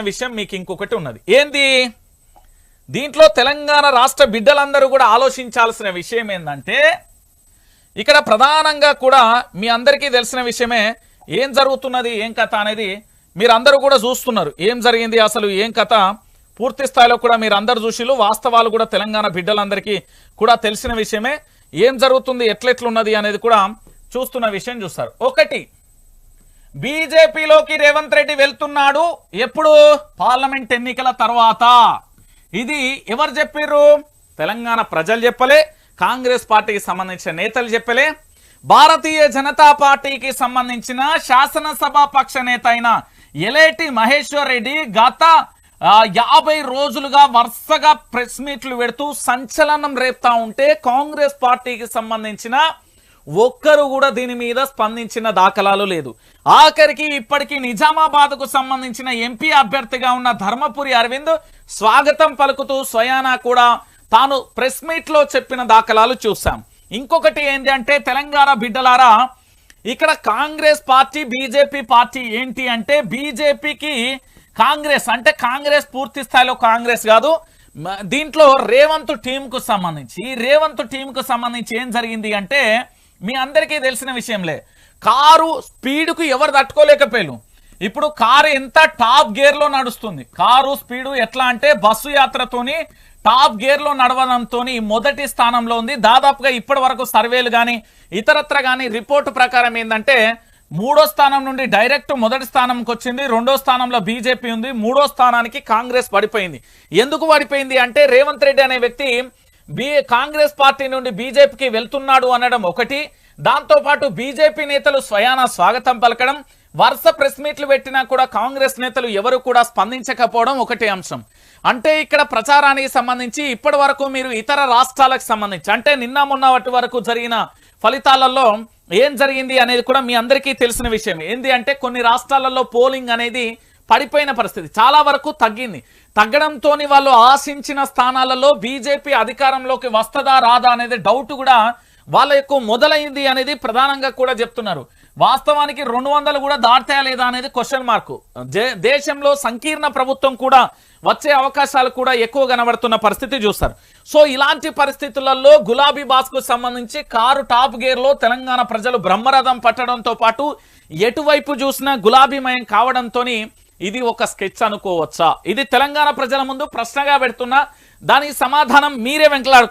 విషయం మీకు ఇంకొకటి ఉన్నది. ఏంది? దీంట్లో తెలంగాణ రాష్ట్ర బిడ్డలందరూ కూడా ఆలోచించాల్సిన విషయం ఏంటంటే ఇక్కడ ప్రధానంగా కూడా మీ అందరికీ తెలిసిన విషయమే ఏం జరుగుతున్నది ఏం కథ అనేది మీరందరూ కూడా చూస్తున్నారు. ఏం జరిగింది అసలు ఏం కథ? పూర్తి స్థాయిలో కూడా మీరు అందరు చూసిలు వాస్తవాలు కూడా తెలంగాణ బిడ్డలందరికీ కూడా తెలిసిన విషయమే. ఏం జరుగుతుంది ఎట్లెట్లున్నది అనేది కూడా చూస్తున్న విషయం చూస్తారు. ఒకటి బీజేపీలోకి రేవంత్ రెడ్డి వెళ్తున్నాడు. ఎప్పుడు? పార్లమెంట్ ఎన్నికల తర్వాత. ఇది ఎవరు చెప్పారు తెలంగాణ ప్రజలు చెప్పలే కాంగ్రెస్ పార్టీకి సంబంధించిన నేతలు చెప్పలే భారతీయ జనతా పార్టీకి సంబంధించిన శాసనసభ పక్ష నేత అయిన ఎలేటి మహేశ్వర్ రెడ్డి గత యాభై రోజులుగా వరుసగా ప్రెస్ మీట్లు పెడుతూ సంచలనం రేపుతా ఉంటే కాంగ్రెస్ పార్టీకి సంబంధించిన ఒక్కరు కూడా దీని మీద స్పందించిన దాఖలాలు లేదు. ఆఖరికి ఇప్పటికీ నిజామాబాద్కు సంబంధించిన ఎంపీ అభ్యర్థిగా ఉన్న ధర్మపురి అరవింద్ స్వాగతం పలుకుతూ స్వయానా కూడా తాను ప్రెస్ మీట్లో చెప్పిన దాఖలాలు చూసాం ఇంకొకటి ఏంటి అంటే తెలంగాణ బిడ్డలారా ఇక్కడ కాంగ్రెస్ పార్టీ బీజేపీ పార్టీ ఏంటి అంటే బీజేపీకి కాంగ్రెస్ అంటే కాంగ్రెస్ పూర్తి స్థాయిలో కాంగ్రెస్ కాదు. దీంట్లో రేవంత్ టీంకు సంబంధించి ఈ రేవంత్ టీంకు సంబంధించి ఏం జరిగింది అంటే మీ అందరికీ తెలిసిన విషయంలే. కారు స్పీడ్కు ఎవరు తట్టుకోలేకపోయారు. ఇప్పుడు కారు ఎంత టాప్ గేర్లో నడుస్తుంది. కారు స్పీడు ఎట్లా అంటే బస్సు యాత్రతోని టాప్ గేర్లో నడవడంతో మొదటి స్థానంలో ఉంది. దాదాపుగా ఇప్పటి వరకు సర్వేలు కానీ ఇతరత్ర కానీ రిపోర్టు ప్రకారం ఏంటంటే మూడో స్థానం నుండి డైరెక్ట్ మొదటి స్థానంకి వచ్చింది. రెండో స్థానంలో బీజేపీ ఉంది. మూడో స్థానానికి కాంగ్రెస్ పడిపోయింది. ఎందుకు పడిపోయింది అంటే రేవంత్ రెడ్డి అనే వ్యక్తి బీ కాంగ్రెస్ పార్టీ నుండి బీజేపీకి వెళ్తున్నాడు అనడం ఒకటి. దాంతో పాటు బీజేపీ నేతలు స్వయాన స్వాగతం పలకడం వరుస ప్రెస్ మీట్లు పెట్టినా కూడా కాంగ్రెస్ నేతలు ఎవరు కూడా స్పందించకపోవడం ఒకటి అంశం. అంటే ఇక్కడ ప్రచారానికి సంబంధించి ఇప్పటి వరకు మీరు ఇతర రాష్ట్రాలకు సంబంధించి అంటే నిన్న మొన్న వరకు జరిగిన ఫలితాలలో ఏం జరిగింది అనేది కూడా మీ అందరికీ తెలిసిన విషయం. ఏంది అంటే కొన్ని రాష్ట్రాలలో పోలింగ్ అనేది పడిపోయిన పరిస్థితి. చాలా వరకు తగ్గింది. తగ్గడంతో వాళ్ళు ఆశించిన స్థానాలలో బీజేపీ అధికారంలోకి వస్తుందా రాదా అనేది డౌట్ కూడా వాళ్ళ యొక్క మొదలైంది అనేది ప్రధానంగా కూడా చెప్తున్నారు. వాస్తవానికి రెండు వందలు కూడా దాటాయా లేదా అనేది క్వశ్చన్ మార్కు దేశంలో సంకీర్ణ ప్రభుత్వం కూడా వచ్చే అవకాశాలు కూడా ఎక్కువ కనబడుతున్న పరిస్థితి చూస్తారు. సో ఇలాంటి పరిస్థితులలో గులాబీ బాస్కు సంబంధించి కారు టాప్ గేర్లో తెలంగాణ ప్రజలు బ్రహ్మరథం పట్టడంతో పాటు ఎటువైపు చూసినా గులాబీమయం కావడంతో ఇది ఒక స్కెచ్ అనుకోవచ్చా? ఇది తెలంగాణ ప్రజల ముందు ప్రశ్నగా పెడుతున్నా దానికి సమాధానం మీరే వెంకలాడుకో